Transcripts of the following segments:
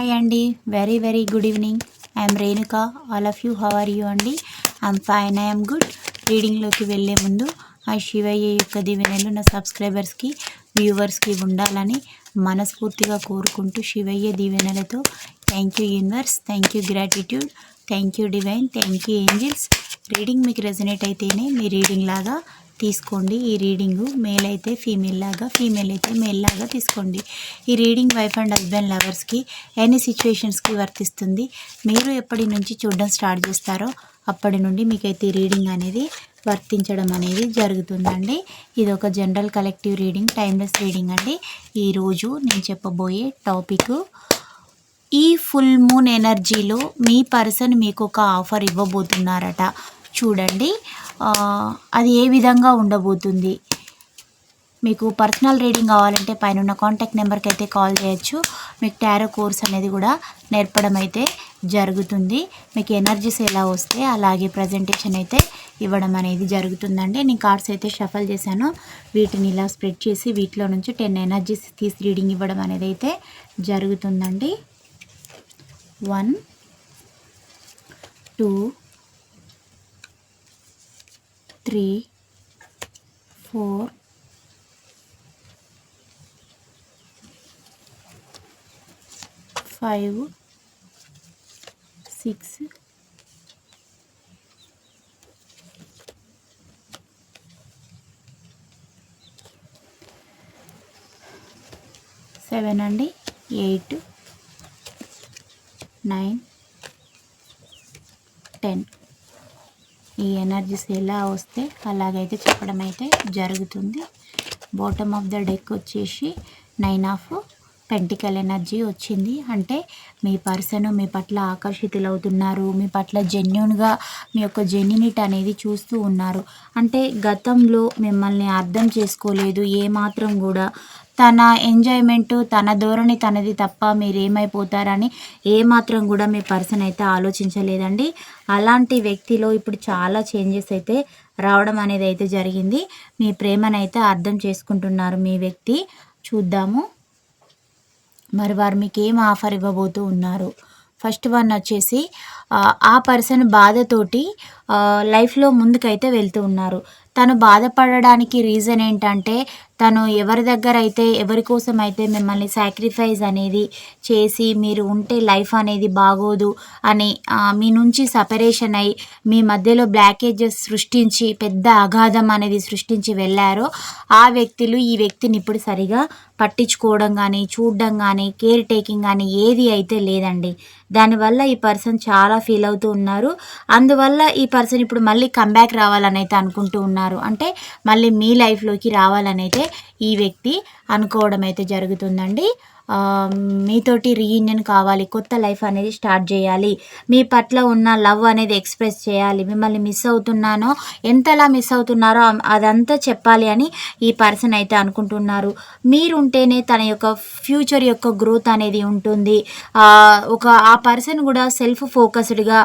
Hi అండి very very good evening I'm Renuka all of you how are you అండి I'm fine I'm good రీడింగ్లోకి వెళ్ళే ముందు ఆ శివయ్య యొక్క దీవెనలు నా సబ్స్క్రైబర్స్కి వ్యూవర్స్కి ఉండాలని మనస్ఫూర్తిగా కోరుకుంటూ శివయ్య దీవెనలతో thank you universe thank you gratitude thank you divine thank you angels reading మీకు రెజనేట్ అయితేనే మీ రీడింగ్ లాగా తీసుకోండి. ఈ రీడింగు మేల్ అయితే ఫీమేల్ లాగా ఫీమేల్ అయితే మేల్ లాగా తీసుకోండి. ఈ రీడింగ్ వైఫ్ అండ్ హస్బెండ్ లవర్స్కి ఎనీ సిచ్యువేషన్స్కి వర్తిస్తుంది. మీరు ఎప్పటి నుంచి చూడడం స్టార్ట్ చేస్తారో అప్పటి నుండి మీకైతే ఈ రీడింగ్ అనేది వర్తించడం అనేది జరుగుతుందండి. ఇది ఒక general collective reading timeless reading అండి. ఈరోజు నేను చెప్పబోయే టాపిక్ ఈ ఫుల్ మూన్ ఎనర్జీలో మీ పర్సన్ మీకు ఒక ఆఫర్ ఇవ్వబోతున్నారట. చూడండి. అది ఏ విధంగా ఉండబోతుంది? మీకు పర్సనల్ రీడింగ్ కావాలంటే పైన ఉన్న కాంటాక్ట్ నెంబర్కి అయితే కాల్ చేయొచ్చు. మీకు టారో కోర్స్ అనేది కూడా నేర్పడం అయితే జరుగుతుంది. మీకు ఎనర్జీస్ ఎలా వస్తే అలాగే ప్రజెంటేషన్ అయితే ఇవ్వడం అనేది జరుగుతుందండి. నేను కార్డ్స్ అయితే షఫల్ చేశాను. వీటిని ఇలా స్ప్రెడ్ చేసి వీటిలో నుంచి టెన్ ఎనర్జీస్ తీసి రీడింగ్ ఇవ్వడం అనేది అయితే జరుగుతుందండి. One two three four five six seven అండి ఎయిట్ నైన్ టెన్. ఈ ఎనర్జీస్ ఎలా వస్తే అలాగైతే చెప్పడం అయితే జరుగుతుంది. బాటమ్ ఆఫ్ ద డెక్ వచ్చేసి నైన్ ఆఫ్ పెంటికల్ ఎనర్జీ వచ్చింది. అంటే మీ పర్సన్ మీ పట్ల ఆకర్షితులవుతున్నారు మీ పట్ల జెన్యున్గా మీ యొక్క జెన్యునిట్ అనేది చూస్తూ ఉన్నారు. అంటే గతంలో మిమ్మల్ని అర్థం చేసుకోలేదు ఏమాత్రం కూడా తన ఎంజాయ్మెంట్ తన ధోరణి తనది తప్ప మీరు ఏమైపోతారని ఏమాత్రం కూడా మీ పర్సన్ అయితే ఆలోచించలేదండి. అలాంటి వ్యక్తిలో ఇప్పుడు చాలా చేంజెస్ అయితే రావడం అనేది అయితే జరిగింది. మీ ప్రేమనైతే అర్థం చేసుకుంటున్నారు మీ వ్యక్తి. చూద్దాము. మరి వారు మీకు ఏం ఆఫర్ ఇవ్వబోతూ ఉన్నారు? ఫస్ట్ వన్ వచ్చేసి ఆ, పర్సన్ బాధతోటి లైఫ్లో ముందుకైతే వెళ్తూ ఉన్నారు. తను బాధపడడానికి రీజన్ ఏంటంటే తను ఎవరి దగ్గర అయితే ఎవరి కోసం అయితే మిమ్మల్ని సాక్రిఫైస్ అనేది చేసి మీరు ఉంటే లైఫ్ అనేది బాగోదు అని మీ నుంచి సపరేషన్ అయి మీ మధ్యలో బ్లాకేజెస్ సృష్టించి పెద్ద అగాధం అనేది సృష్టించి వెళ్ళారో ఆ వ్యక్తులు ఈ వ్యక్తిని ఇప్పుడు సరిగా పట్టించుకోవడం కానీ చూడడం కానీ కేర్ టేకింగ్ కానీ ఏది అయితే లేదండి. దానివల్ల ఈ పర్సన్ చాలా ఫీల్ అవుతూ ఉన్నారు. అందువల్ల ఈ పర్సన్ ఇప్పుడు మళ్ళీ కంబ్యాక్ రావాలని అయితే అనుకుంటూ ఉన్నారు. అంటే మళ్ళీ మీ లైఫ్లోకి రావాలని అయితే ఈ వ్యక్తి అనుకోవడం అయితే జరుగుతుందండి. మీతోటి రీయూనియన్ కావాలి కొత్త లైఫ్ అనేది స్టార్ట్ చేయాలి. మీ పట్ల ఉన్న లవ్ అనేది ఎక్స్ప్రెస్ చేయాలి. మిమ్మల్ని మిస్ అవుతున్నానో ఎంతలా మిస్ అవుతున్నారో అదంతా చెప్పాలి అని ఈ పర్సన్ అయితే అనుకుంటున్నారు. మీరుంటేనే తన యొక్క ఫ్యూచర్ యొక్క గ్రోత్ అనేది ఉంటుంది. ఒక ఆ పర్సన్ కూడా సెల్ఫ్ ఫోకస్డ్గా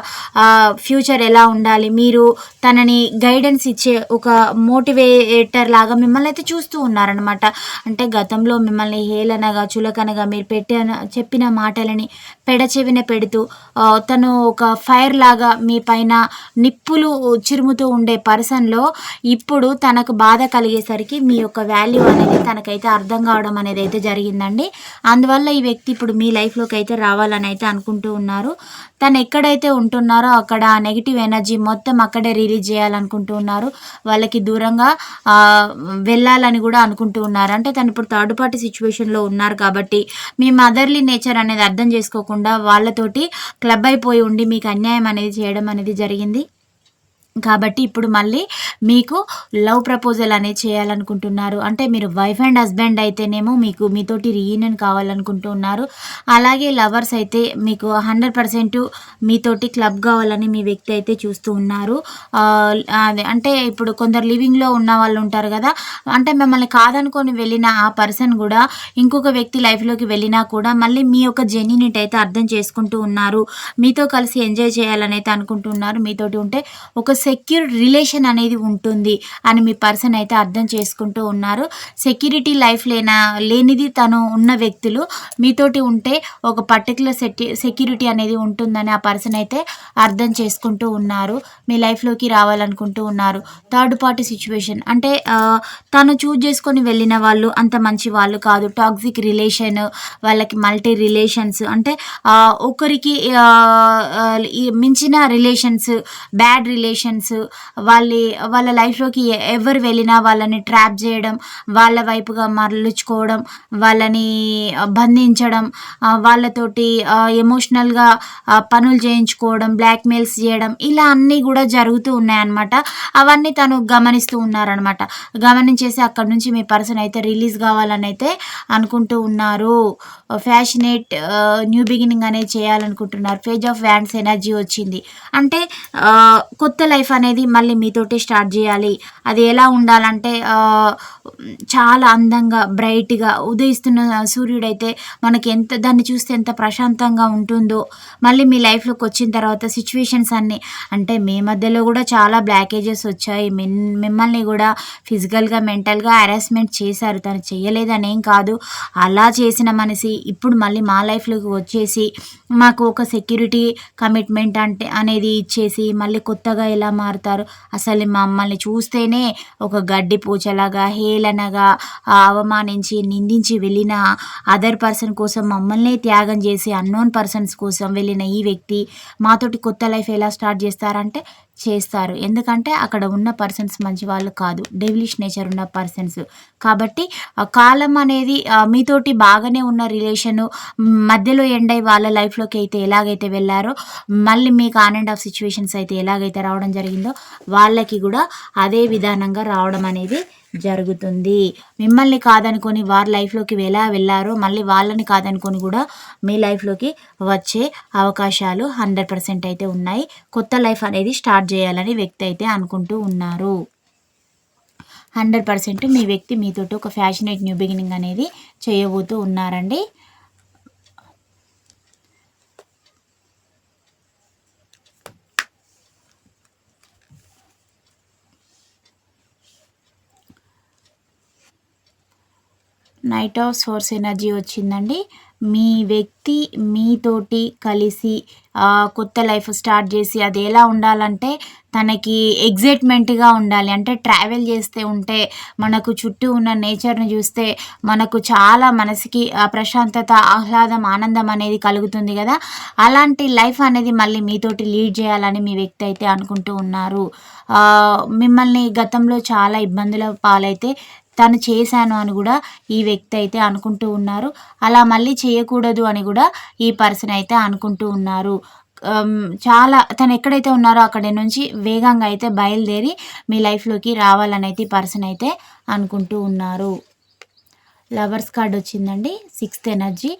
ఫ్యూచర్ ఎలా ఉండాలి? మీరు తనని గైడెన్స్ ఇచ్చే ఒక మోటివేటర్ లాగా మిమ్మల్ని అయితే చూస్తూ ఉన్నారనమాట అంటే గతంలో మిమ్మల్ని హేళనగా చులకనగా మీరు పెట్టిన చెప్పిన మాటలని పెడచెవిన పెడుతూ తను ఒక ఫైర్ లాగా మీ పైన నిప్పులు చిరుముతూ ఉండే పర్సన్లో ఇప్పుడు తనకు బాధ కలిగేసరికి మీ యొక్క వాల్యూ అనేది తనకైతే అర్థం కావడం అనేది అయితే జరిగిందండి. అందువల్ల ఈ వ్యక్తి ఇప్పుడు మీ లైఫ్లోకి అయితే రావాలని అయితే అనుకుంటూ ఉన్నారు. తను ఎక్కడైతే ఉంటున్నారో అక్కడ నెగిటివ్ ఎనర్జీ మొత్తం అక్కడే రిలీజ్ చేయాలనుకుంటూ ఉన్నారు. వాళ్ళకి దూరంగా వెళ్ళాలని కూడా అనుకుంటూ ఉన్నారు. అంటే తను ఇప్పుడు థర్డ్ పార్టీ సిచ్యువేషన్లో ఉన్నారు కాబట్టి మీ మదర్లీ నేచర్ అనేది అర్థం చేసుకోకుండా వాళ్ళతోటి క్లబ్ అయిపోయి ఉండి మీకు అన్యాయం అనేది చేయడం అనేది జరిగింది. కాబట్టి ఇప్పుడు మళ్ళీ మీకు లవ్ ప్రపోజల్ అనేది చేయాలనుకుంటున్నారు. అంటే మీరు వైఫ్ అండ్ హస్బెండ్ అయితేనేమో మీకు మీతోటి రీయూనియన్ కావాలనుకుంటున్నారు అలాగే లవర్స్ అయితే మీకు హండ్రెడ్ పర్సెంట్ మీతోటి క్లబ్ కావాలని మీ వ్యక్తి అయితే చూస్తూ ఉన్నారు. అదే అంటే ఇప్పుడు కొందరు లివింగ్లో ఉన్న వాళ్ళు ఉంటారు కదా అంటే మిమ్మల్ని కాదనుకొని వెళ్ళిన ఆ పర్సన్ కూడా ఇంకొక వ్యక్తి లైఫ్లోకి వెళ్ళినా కూడా మళ్ళీ మీ యొక్క జెన్యునిటీ అయితే అర్థం చేసుకుంటూ ఉన్నారు. మీతో కలిసి ఎంజాయ్ చేయాలని అయితే అనుకుంటున్నారు మీతోటి ఉంటే ఒక సెక్యూర్ రిలేషన్ అనేది ఉంటుంది అని మీ పర్సన్ అయితే అర్థం చేసుకుంటూ ఉన్నారు. సెక్యూరిటీ లైఫ్ లేనా లేనిది తను ఉన్న వ్యక్తులు మీతోటి ఉంటే ఒక పర్టికులర్ సెక్యూ సెక్యూరిటీ అనేది ఉంటుందని ఆ పర్సన్ అయితే అర్థం చేసుకుంటూ ఉన్నారు. మీ లైఫ్లోకి రావాలనుకుంటూ ఉన్నారు. థర్డ్ పార్టీ సిచ్యువేషన్ అంటే తను చూజ్ చేసుకొని వెళ్ళిన వాళ్ళు అంత మంచి వాళ్ళు కాదు. టాక్సిక్ రిలేషన్ వాళ్ళకి మల్టీ రిలేషన్స్ అంటే ఒకరికి మించిన రిలేషన్స్ బ్యాడ్ రిలేషన్ ఫ్రెండ్స్ వాళ్ళ వాళ్ళ లైఫ్లోకి ఎవరు వెళ్ళినా వాళ్ళని ట్రాప్ చేయడం వాళ్ళ వైపుగా మరలుచుకోవడం వాళ్ళని బంధించడం వాళ్ళతోటి ఎమోషనల్గా పనులు చేయించుకోవడం బ్లాక్మెయిల్స్ చేయడం ఇలా అన్నీ కూడా జరుగుతూ ఉన్నాయన్నమాట. అవన్నీ తను గమనిస్తూ ఉన్నారనమాట గమనించేసి అక్కడ నుంచి మీ పర్సన్ అయితే రిలీజ్ కావాలని అయితే అనుకుంటూ ఉన్నారు. ఫ్యాషనేట్ న్యూ బిగినింగ్ అనేది చేయాలనుకుంటున్నారు. పేజ్ ఆఫ్ వ్యాండ్స్ ఎనర్జీ వచ్చింది. అంటే కొత్త లైఫ్ అనేది మళ్ళీ మీతోటి స్టార్ట్ చేయాలి. అది ఎలా ఉండాలంటే చాలా అందంగా బ్రైట్గా ఉదయిస్తున్న సూర్యుడైతే మనకి ఎంత దాన్ని చూస్తే ఎంత ప్రశాంతంగా ఉంటుందో మళ్ళీ మీ లైఫ్లోకి వచ్చిన తర్వాత సిచ్యువేషన్స్ అన్నీ అంటే మీ మధ్యలో కూడా చాలా బ్లాకేజెస్ వచ్చాయి. మిమ్మల్ని కూడా ఫిజికల్గా మెంటల్గా హెరాస్మెంట్ చేశారు. తను చేయలేదని ఏం కాదు. అలా చేసిన మనిషి ఇప్పుడు మళ్ళీ మా లైఫ్లోకి వచ్చేసి మాకు ఒక సెక్యూరిటీ కమిట్మెంట్ అంటే అనేది ఇచ్చేసి మళ్ళీ కొత్తగా ఇలా ఎలా మారుతారు? అసలు మమ్మల్ని చూస్తేనే ఒక గడ్డి పూచలాగా హేళనగా అవమానించి నిందించి వెళ్ళిన అదర్ పర్సన్ కోసం మమ్మల్ని త్యాగం చేసి అన్నోన్ పర్సన్స్ కోసం వెళ్ళిన ఈ వ్యక్తి మాతోటి కొత్త లైఫ్ ఎలా స్టార్ట్ చేస్తారంటే చేస్తారు. ఎందుకంటే అక్కడ ఉన్న పర్సన్స్ మంచి వాళ్ళు కాదు. డెవిలిష్ నేచర్ ఉన్న పర్సన్స్ కాబట్టి కాలం అనేది మీతోటి బాగానే ఉన్న రిలేషను మధ్యలో ఎండ్ అయి వాళ్ళ లైఫ్లోకి అయితే ఎలాగైతే వెళ్ళారో మళ్ళీ మీకు ఆన్ అండ్ ఆఫ్ సిచ్యువేషన్స్ అయితే ఎలాగైతే రావడం జరిగిందో వాళ్ళకి కూడా అదే విధానంగా రావడం అనేది జరుగుతుంది. మిమ్మల్ని కాదనుకొని వారి లైఫ్లోకి ఎలా వెళ్ళారో మళ్ళీ వాళ్ళని కాదనుకొని కూడా మీ లైఫ్లోకి వచ్చే అవకాశాలు హండ్రెడ్ పర్సెంట్ అయితే ఉన్నాయి. కొత్త లైఫ్ అనేది స్టార్ట్ చేయాలని వ్యక్తి అయితే అనుకుంటూ ఉన్నారు. హండ్రెడ్ పర్సెంట్ మీ వ్యక్తి మీతోటి ఒక ఫ్యాషనేట్ న్యూ బిగినింగ్ అనేది చేయబోతూ ఉన్నారండి. నైట్ ఆఫ్ సోర్స్ ఎనర్జీ వచ్చిందండి. మీ వ్యక్తి మీతోటి కలిసి కొత్త లైఫ్ స్టార్ట్ చేసి అది ఎలా ఉండాలంటే తనకి ఎగ్జైట్మెంట్గా ఉండాలి. అంటే ట్రావెల్ చేస్తే ఉంటే మనకు చుట్టూ ఉన్న నేచర్ని చూస్తే మనకు చాలా మనసుకి ప్రశాంతత ఆహ్లాదం ఆనందం అనేది కలుగుతుంది కదా. అలాంటి లైఫ్ అనేది మళ్ళీ మీతోటి లీడ్ చేయాలని మీ వ్యక్తి అయితే అనుకుంటూ ఉన్నారు. మిమ్మల్ని గతంలో చాలా ఇబ్బందుల పాలైతే తను చేశాను అని కూడా ఈ వ్యక్తి అయితే అనుకుంటూ ఉన్నారు. అలా మళ్ళీ చేయకూడదు అని కూడా ఈ పర్సన్ అయితే అనుకుంటూ ఉన్నారు. చాలా తను ఎక్కడైతే ఉన్నారో అక్కడి నుంచి వేగంగా అయితే బయలుదేరి మీ లైఫ్లోకి రావాలని అయితే ఈ పర్సన్ అయితే అనుకుంటూ ఉన్నారు. లవర్స్ కార్డ్ వచ్చిందండి. Sixth energy.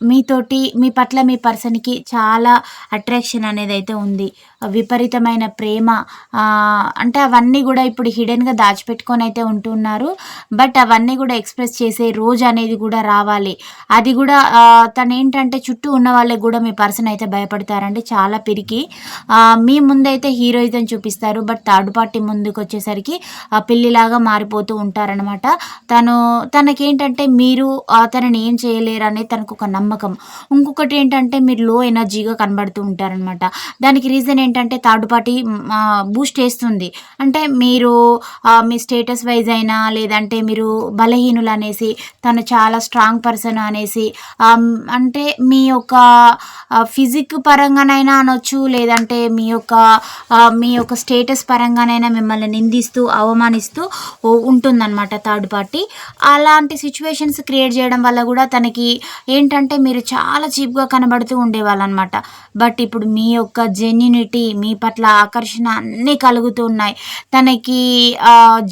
మీతోటి మీ పట్ల మీ పర్సన్కి చాలా అట్రాక్షన్ అనేది అయితే ఉంది. విపరీతమైన ప్రేమ అంటే అవన్నీ కూడా ఇప్పుడు హిడెన్గా దాచిపెట్టుకొని అయితే ఉంటున్నారు. బట్ అవన్నీ కూడా ఎక్స్ప్రెస్ చేసే రోజు అనేది కూడా రావాలి. అది కూడా తను ఏంటంటే చుట్టూ ఉన్న వాళ్ళకి కూడా మీ పర్సన్ అయితే భయపడతారండి. చాలా పిరికి. మీ ముందైతే హీరోయిజం చూపిస్తారు. బట్ థర్డ్ పార్టీ ముందుకు వచ్చేసరికి ఆ పిల్లిలాగా మారిపోతూ ఉంటారనమాట తను తనకేంటంటే మీరు తనని ఏం చేయలేరు అనేది తనకు ఒక నమ్మకం. ఇంకొకటి ఏంటంటే మీరు లో ఎనర్జీగా కనబడుతూ ఉంటారనమాట దానికి రీజన్ ఏంటంటే థర్డ్ పార్టీ బూస్ట్ చేస్తుంది. అంటే మీరు మీ స్టేటస్ వైజ్ అయినా లేదంటే మీరు బలహీనులు అనేసి తను చాలా స్ట్రాంగ్ పర్సన్ అనేసి అంటే మీ యొక్క ఫిజిక్ పరంగానైనా అనొచ్చు లేదంటే మీ యొక్క మీ యొక్క స్టేటస్ పరంగానైనా మిమ్మల్ని నిందిస్తూ అవమానిస్తూ ఉంటుందన్నమాట థర్డ్ పార్టీ అలాంటి సిచ్యువేషన్స్ క్రియేట్ చేయడం వల్ల కూడా తనకి ఏంటంటే మీరు చాలా చీప్గా కనబడుతూ ఉండేవాళ్ళు అనమాట బట్ ఇప్పుడు మీ యొక్క జెన్యునిటీ మీ పట్ల ఆకర్షణ అన్నీ కలుగుతూ ఉన్నాయి. తనకి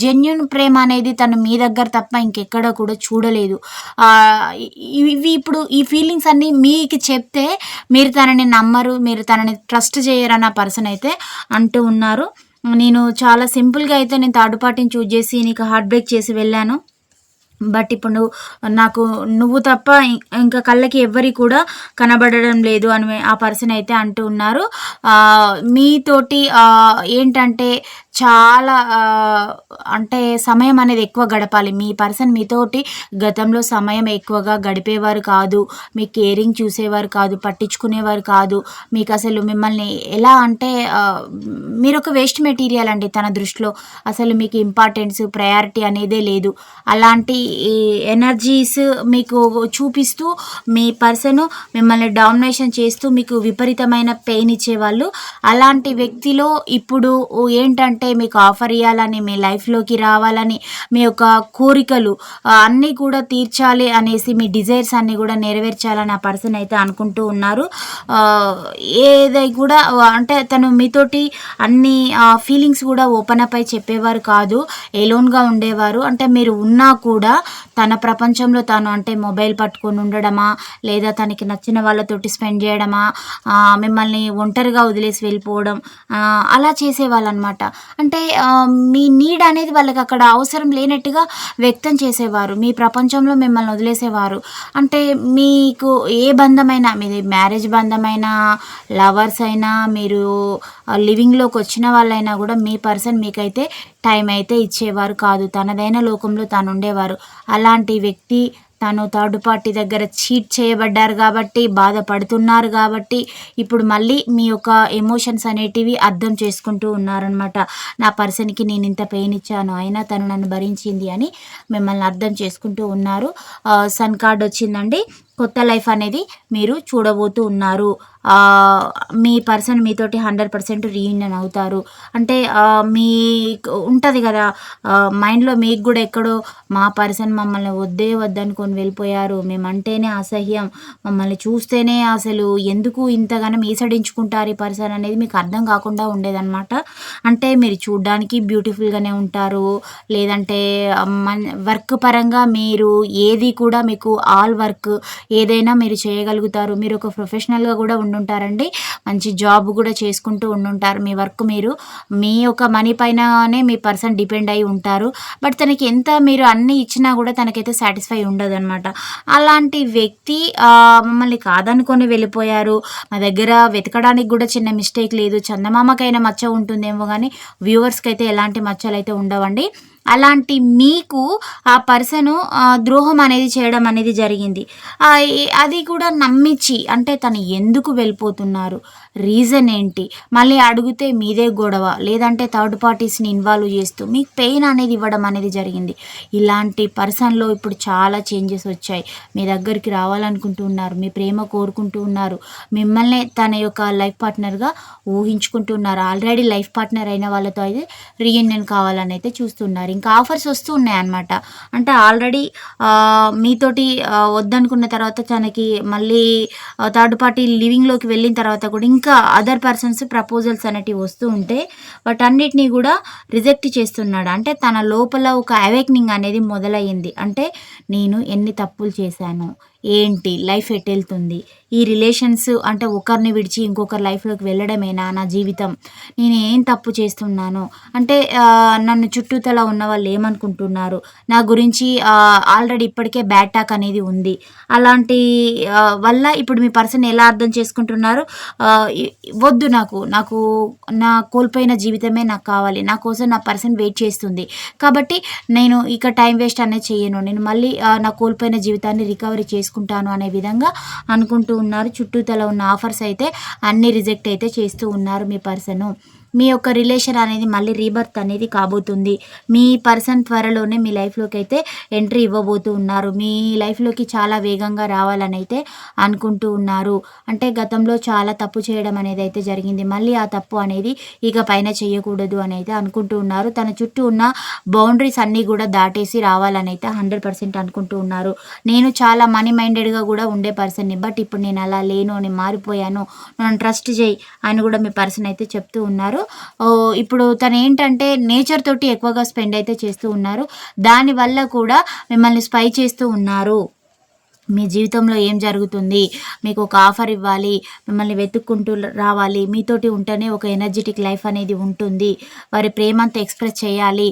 జెన్యున్ ప్రేమ అనేది తను మీ దగ్గర తప్ప ఇంకెక్కడ కూడా చూడలేదు. ఇవి ఇప్పుడు ఈ ఫీలింగ్స్ అన్నీ మీకు చెప్తే మీరు తనని నమ్మరు మీరు తనని ట్రస్ట్ చేయరన్న పర్సన్ అయితే అంటూ ఉన్నారు. నేను చాలా సింపుల్గా అయితే నేను తాడుపాటిని చూజ్ చేసి నీకు హార్ట్ బ్రేక్ చేసి వెళ్ళాను. బట్ ఇప్పుడు నువ్వు నాకు నువ్వు తప్ప ఇంకా కళ్ళకి ఎవ్వరి కూడా కనబడడం లేదు అని ఆ పర్సన్ అయితే అంటూ ఉన్నారు. మీతోటి ఏంటంటే చాలా అంటే సమయం అనేది ఎక్కువ గడపాలి. మీ పర్సన్ మీతోటి గతంలో సమయం ఎక్కువగా గడిపేవారు కాదు. మీ కేరింగ్ చూసేవారు కాదు. పట్టించుకునేవారు కాదు. మీకు అసలు మిమ్మల్ని ఎలా అంటే మీరు ఒక వేస్ట్ మెటీరియల్ అండి తన దృష్టిలో. అసలు మీకు ఇంపార్టెన్స్ ప్రయారిటీ అనేదే లేదు. అలాంటి ఎనర్జీస్ మీకు చూపిస్తూ మీ పర్సన్ మిమ్మల్ని డామినేషన్ చేస్తూ మీకు విపరీతమైన పెయిన్ ఇచ్చేవాళ్ళు. అలాంటి వ్యక్తిలో ఇప్పుడు ఏంటంటే అంటే మీకు ఆఫర్ ఇవ్వాలని మీ లైఫ్లోకి రావాలని మీ యొక్క కోరికలు అన్నీ కూడా తీర్చాలి అనేసి మీ డిజైర్స్ అన్నీ కూడా నెరవేర్చాలని ఆ పర్సన్ అయితే అనుకుంటూ ఉన్నారు. ఏదై కూడా అంటే తను మీతోటి అన్ని ఫీలింగ్స్ కూడా ఓపెన్ అప్ అయి చెప్పేవారు కాదు ఎలోన్గా ఉండేవారు. అంటే మీరు ఉన్నా కూడా తన ప్రపంచంలో తాను అంటే మొబైల్ పట్టుకొని ఉండడమా లేదా తనకి నచ్చిన వాళ్ళతోటి స్పెండ్ చేయడమా మిమ్మల్ని ఒంటరిగా వదిలేసి వెళ్ళిపోవడం అలా చేసేవాళ్ళు అనమాట అంటే మీ నీడ్ అనేది వాళ్ళకి అక్కడ అవసరం లేనట్టుగా వ్యక్తం చేసేవారు. మీ ప్రపంచంలో మిమ్మల్ని వదిలేసేవారు. అంటే మీకు ఏ బంధమైనా మీది మ్యారేజ్ బంధమైనా లవర్స్ అయినా మీరు లివింగ్లోకి వచ్చిన వాళ్ళైనా కూడా మీ పర్సన్ మీకైతే టైం అయితే ఇచ్చేవారు కాదు. తనదైన లోకంలో తాను ఉండేవారు అలాంటి వ్యక్తి తను థర్డ్ పార్టీ దగ్గర చీట్ చేయబడ్డారు కాబట్టి బాధపడుతున్నారు కాబట్టి ఇప్పుడు మళ్ళీ మీ యొక్క ఎమోషన్స్ అనేటివి అర్థం చేసుకుంటూ ఉన్నారనమాట నా పర్సన్కి నేను ఇంత పెయిన్ ఇచ్చాను అయినా తను నన్ను భరించింది అని మిమ్మల్ని అర్థం చేసుకుంటూ ఉన్నారు. సన్ కార్డ్ వచ్చిందండి. కొత్త లైఫ్ అనేది మీరు చూడబోతూ ఉన్నారు. మీ పర్సన్ మీతోటి హండ్రెడ్ పర్సెంట్ రీయూనియన్ అవుతారు. అంటే మీ మీకు ఉంటుంది కదా మైండ్లో మీకు కూడా ఎక్కడో మా పర్సన్ మమ్మల్ని వద్దే వద్దనుకొని వెళ్ళిపోయారు. మేమంటేనే అసహ్యం. మమ్మల్ని చూస్తేనే అసలు ఎందుకు ఇంతగానో మీసడించుకుంటారు ఈ పర్సన్ అనేది మీకు అర్థం కాకుండా ఉండేదన్నమాట. అంటే మీరు చూడ్డానికి బ్యూటిఫుల్గానే ఉంటారు. లేదంటే మన వర్క్ పరంగా మీరు ఏది కూడా మీకు ఆల్ వర్క్ ఏదైనా మీరు చేయగలుగుతారు. మీరు ఒక ప్రొఫెషనల్గా కూడా ఉండుంటారండి. మంచి జాబ్ కూడా చేసుకుంటూ ఉండుంటారు. మీ వర్క్ మీరు మీ యొక్క మనీ పైననే మీ పర్సన్ డిపెండ్ అయి ఉంటారు. బట్ తనకి ఎంత మీరు అన్నీ ఇచ్చినా కూడా తనకైతే సాటిస్ఫై ఉండదు అనమాట అలాంటి వ్యక్తి మమ్మల్ని కాదనుకొని వెళ్ళిపోయారు. మా దగ్గర వెతకడానికి కూడా చిన్న మిస్టేక్ లేదు. చందమామకైనా మచ్చ ఉంటుందేమో కానీ వ్యూవర్స్కి అయితే ఎలాంటి మచ్చలు అయితే ఉండవండి. అలాంటి మీకు ఆ పర్సన్ ద్రోహం అనేది చేయడం అనేది జరిగింది. అది కూడా నమ్మించి అంటే తను ఎందుకు వెళ్ళిపోతున్నారు? రీజన్ ఏంటి? మళ్ళీ అడిగితే మీదే గొడవ లేదంటే థర్డ్ పార్టీస్ని ఇన్వాల్వ్ చేస్తూ మీకు పెయిన్ అనేది ఇవ్వడం అనేది జరిగింది. ఇలాంటి పర్సన్లో ఇప్పుడు చాలా చేంజెస్ వచ్చాయి. మీ దగ్గరికి రావాలనుకుంటూ ఉన్నారు మీ ప్రేమ కోరుకుంటూ ఉన్నారు మిమ్మల్ని తన యొక్క లైఫ్ పార్ట్నర్గా ఊహించుకుంటూ ఉన్నారు. ఆల్రెడీ లైఫ్ పార్ట్నర్ అయిన వాళ్ళతో అయితే రీయూనియన్ కావాలని అయితే చూస్తున్నారు. ఇంకా ఆఫర్స్ వస్తూ ఉన్నాయన్నమాట. అంటే ఆల్రెడీ మీతోటి వద్దనుకున్న తర్వాత తనకి మళ్ళీ థర్డ్ పార్టీ లివింగ్లోకి వెళ్ళిన తర్వాత కూడా ఇంకా అదర్ పర్సన్స్ ప్రపోజల్స్ అనేటివి వస్తూ ఉంటే వాటన్నిటినీ కూడా రిజెక్ట్ చేస్తున్నాడు. అంటే తన లోపల ఒక అవేక్నింగ్ అనేది మొదలయ్యింది. అంటే నేను ఎన్ని తప్పులు చేశాను ఏంటి లైఫ్ ఎట్ వెళ్తుంది ఈ రిలేషన్స్ అంటే ఒకరిని విడిచి ఇంకొకరి లైఫ్లోకి వెళ్ళడమేనా నా జీవితం? నేను ఏం తప్పు చేస్తున్నాను? అంటే నన్ను చుట్టూతల ఉన్న వాళ్ళు ఏమనుకుంటున్నారు? నా గురించి ఆల్రెడీ ఇప్పటికే బ్యాడ్ టాక్ అనేది ఉంది. అలాంటి వల్ల ఇప్పుడు మీ పర్సన్ ఎలా అర్థం చేసుకుంటున్నారు? వద్దు నాకు. నాకు నా కోల్పోయిన జీవితమే నాకు కావాలి. నా కోసం నా పర్సన్ వెయిట్ చేస్తుంది. కాబట్టి నేను ఇక టైం వేస్ట్ అనేది చేయను నేను మళ్ళీ నా కోల్పోయిన జీవితాన్ని రికవరీ తీసుకుంటాను అనే విధంగా అనుకుంటూ ఉన్నారు. చుట్టూతల ఉన్న ఆఫర్స్ అయితే అన్ని రిజెక్ట్ అయితే చేస్తూ ఉన్నారు మీ పర్సను. మీ యొక్క రిలేషన్ అనేది మళ్ళీ రీబర్త్ అనేది కాబోతుంది. మీ పర్సన్ త్వరలోనే మీ లైఫ్లోకి అయితే ఎంట్రీ ఇవ్వబోతూ ఉన్నారు. మీ లైఫ్లోకి చాలా వేగంగా రావాలని అయితే అనుకుంటూ ఉన్నారు. అంటే గతంలో చాలా తప్పు చేయడం అనేది అయితే జరిగింది. మళ్ళీ ఆ తప్పు అనేది ఇక పైన చేయకూడదు అని అయితే అనుకుంటూ ఉన్నారు. తన చుట్టూ ఉన్న బౌండరీస్ అన్నీ కూడా దాటేసి రావాలని అయితే హండ్రెడ్ పర్సెంట్ అనుకుంటూ ఉన్నారు. నేను చాలా మనీ మైండెడ్గా కూడా ఉండే పర్సన్ని బట్ ఇప్పుడు నేను అలా లేను నేను మారిపోయాను నన్ను ట్రస్ట్ చేయి అని కూడా మీ పర్సన్ అయితే చెప్తూ ఉన్నారు. ఇప్పుడు తను ఏంటంటే నేచర్ తోటి ఎక్కువగా స్పెండ్ అయితే చేస్తూ ఉన్నారు. దానివల్ల కూడా మిమ్మల్ని స్పై చేస్తూ ఉన్నారు. మీ జీవితంలో ఏం జరుగుతుంది? మీకు ఒక ఆఫర్ ఇవ్వాలి మిమ్మల్ని వెతుక్కుంటూ రావాలి మీతోటి ఉంటేనే ఒక ఎనర్జెటిక్ లైఫ్ అనేది ఉంటుంది. వారి ప్రేమంతా ఎక్స్ప్రెస్ చేయాలి.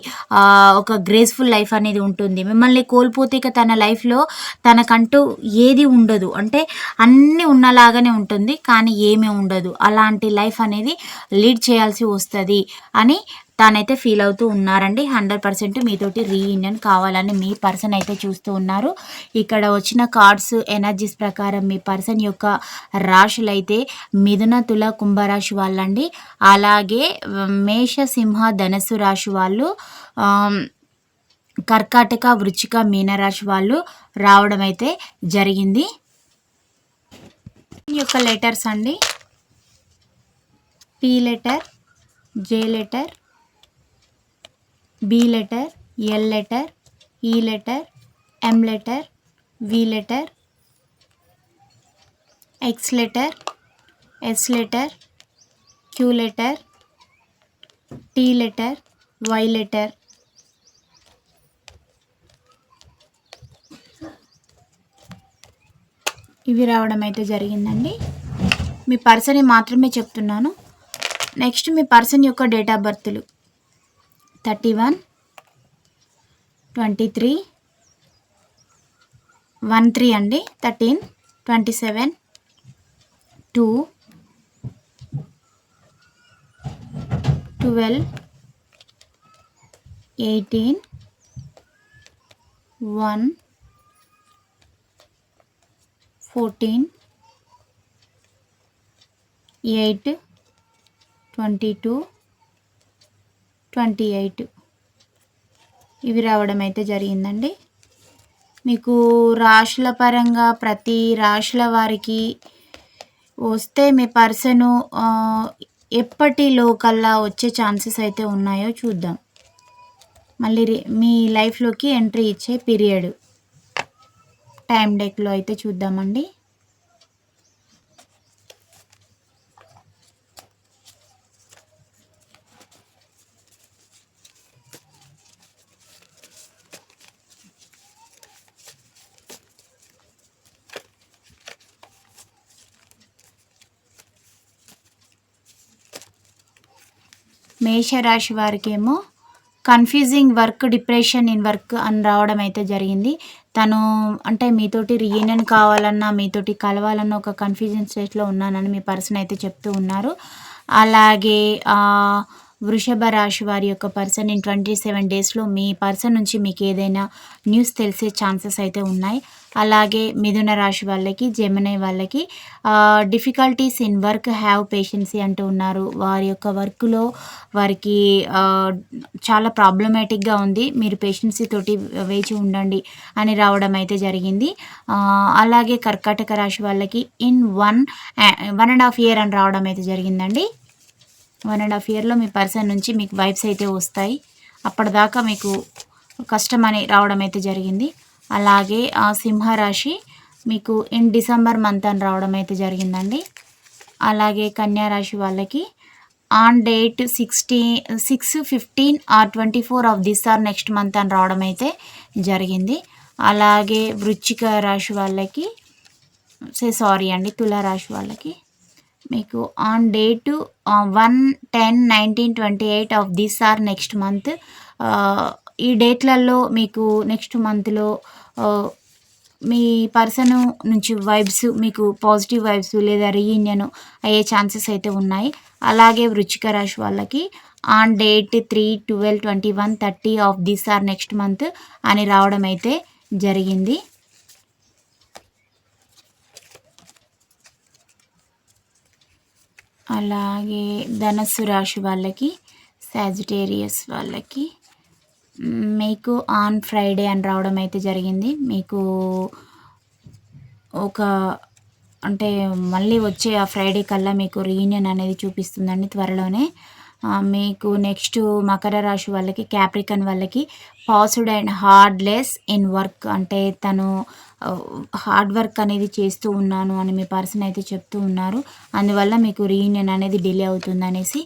ఒక గ్రేస్ఫుల్ లైఫ్ అనేది ఉంటుంది. మిమ్మల్ని కోల్పోతే ఇక తన లైఫ్లో తనకంటూ ఏది ఉండదు. అంటే అన్నీ ఉన్నలాగానే ఉంటుంది కానీ ఏమీ ఉండదు. అలాంటి లైఫ్ అనేది లీడ్ చేయాల్సి వస్తుంది అని తానైతే ఫీల్ అవుతూ ఉన్నారండి. హండ్రెడ్ పర్సెంట్ మీతోటి రీయూనియన్ కావాలని మీ పర్సన్ అయితే చూస్తూ ఉన్నారు. ఇక్కడ వచ్చిన కార్డ్స్ ఎనర్జీస్ ప్రకారం మీ పర్సన్ యొక్క రాశులు అయితే మిథున తుల కుంభరాశి వాళ్ళండి. అలాగే మేష సింహ ధనస్సు రాశి వాళ్ళు కర్కాటక వృచ్చిక మీనరాశి వాళ్ళు రావడం అయితే జరిగింది. ఈ యొక్క లెటర్స్ అండి. P letter J letter B letter L letter E letter M letter V letter X letter S letter Q letter T letter Y letter. ఇవి రావడం అయితే జరిగిందండి. మీ పర్సన్ మాత్రమే చెప్తున్నాను. నెక్స్ట్ మీ పర్సన్ యొక్క date of బర్త్లు thirty one twenty three one three అండి thirteen twenty seven two twelve eighteen one fourteen eight twenty two twenty eight. ఇవి రావడం అయితే జరిగిందండి. మీకు రాశుల పరంగా ప్రతి రాశుల వారికి వస్తే మీ పర్సను ఆ, ఎప్పటిలో కల్లా వచ్చే ఛాన్సెస్ అయితే ఉన్నాయో చూద్దాం. మళ్ళీ రి- మీ లైఫ్లోకి ఎంట్రీ ఇచ్చే పీరియడ్. టైం డెక్లో అయితే చూద్దామండి. మేషరాశి వారికేమో confusing work depression in work అని రావడం అయితే జరిగింది. తను అంటే మీతోటి రీయూనియన్ కావాలన్నా మీతోటి కలవాలన్నా ఒక కన్ఫ్యూజన్ స్టేజ్లో ఉన్నానని మీ పర్సన్ అయితే చెప్తూ ఉన్నారు. అలాగే వృషభ రాశి వారి యొక్క పర్సన్ ఇన్ ట్వంటీ సెవెన్ డేస్లో మీ పర్సన్ నుంచి మీకు ఏదైనా న్యూస్ తెలిసే ఛాన్సెస్ అయితే ఉన్నాయి. అలాగే మిథున రాశి వాళ్ళకి జెమినై వాళ్ళకి difficulties in work have patience అంటూ ఉన్నారు. వారి యొక్క వర్క్లో వారికి చాలా ప్రాబ్లమేటిక్గా ఉంది. మీరు పేషెన్సీ తోటి వేచి ఉండండి అని రావడం అయితే జరిగింది. అలాగే కర్కాటక రాశి వాళ్ళకి in one one and half year అని రావడం అయితే జరిగిందండి. వన్ అండ్ హాఫ్ ఇయర్లో మీ పర్సన్ నుంచి మీకు వైబ్స్ అయితే వస్తాయి. అప్పటిదాకా మీకు కష్టం అని రావడం అయితే జరిగింది. అలాగే ఆ సింహరాశి మీకు ఇన్ డిసెంబర్ మంత్ అని రావడం అయితే జరిగిందండి. అలాగే కన్యా రాశి వాళ్ళకి on date sixty six fifteen or twenty four of this or next month అని రావడం అయితే జరిగింది. అలాగే వృచ్చిక రాశి వాళ్ళకి సే సారీ అండి తులారాశి వాళ్ళకి మీకు on date one ten nineteen twenty eight of this or next month ఈ డేట్లలో మీకు నెక్స్ట్ మంత్లో uh, మీ పర్సన్ నుంచి వైబ్స్ మీకు పాజిటివ్ వైబ్స్ లేదా రీయూనియన్ అయ్యే ఛాన్సెస్ అయితే ఉన్నాయి. అలాగే వృచ్చిక రాశి వాళ్ళకి on date three twelve twenty one thirty of this or next month అని రావడం అయితే జరిగింది. అలాగే ధనస్సు రాశి వాళ్ళకి సాజిటేరియస్ వాళ్ళకి. మీకు ఆన్ ఫ్రైడే అని రావడం అయితే జరిగింది. మీకు ఒక అంటే మళ్ళీ వచ్చే ఆ ఫ్రైడే కల్లా మీకు రీయూనియన్ అనేది చూపిస్తుందండి త్వరలోనే. మీకు నెక్స్ట్ మకర రాశి వాళ్ళకి క్యాప్రికన్ వాళ్ళకి passed and hurdles in work అంటే తను హార్డ్ వర్క్ అనేది చేస్తూ ఉన్నాను అని మీ పర్సన్ అయితే చెప్తూ ఉన్నారు. అందువల్ల మీకు రీయూనియన్ అనేది డిలే అవుతుంది అనేసి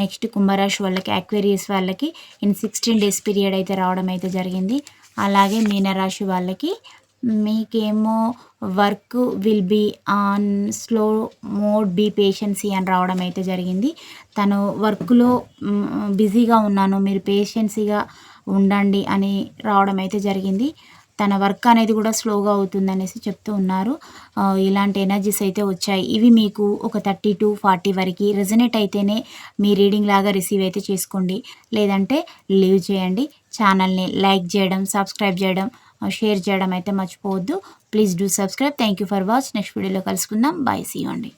నెక్స్ట్ కుంభరాశి వాళ్ళకి అక్వేరియస్ వాళ్ళకి ఇన్ సిక్స్టీన్ డేస్ పీరియడ్ అయితే రావడం అయితే జరిగింది. అలాగే మీనరాశి వాళ్ళకి మీకేమో work will be on slow mode be patience అని రావడం అయితే జరిగింది. తను వర్క్లో బిజీగా ఉన్నాను మీరు పేషెన్సీగా ఉండండి అని రావడం అయితే జరిగింది. తన వర్క్ అనేది కూడా స్లోగా అవుతుంది అనేసి చెప్తూ ఉన్నారు. ఇలాంటి ఎనర్జీస్ అయితే వచ్చాయి. ఇవి మీకు ఒక థర్టీ టు ఫార్టీ వరకు రెజనేట్ అయితేనే మీ రీడింగ్ లాగా రిసీవ్ అయితే చేసుకోండి. లేదంటే లీవ్ చేయండి. ఛానల్ని లైక్ చేయడం సబ్స్క్రైబ్ చేయడం షేర్ చేయడం అయితే మర్చిపోవద్దు. Please do subscribe thank you for watch next వీడియోలో కలుసుకుందాం. బాయ్ సీ అండి.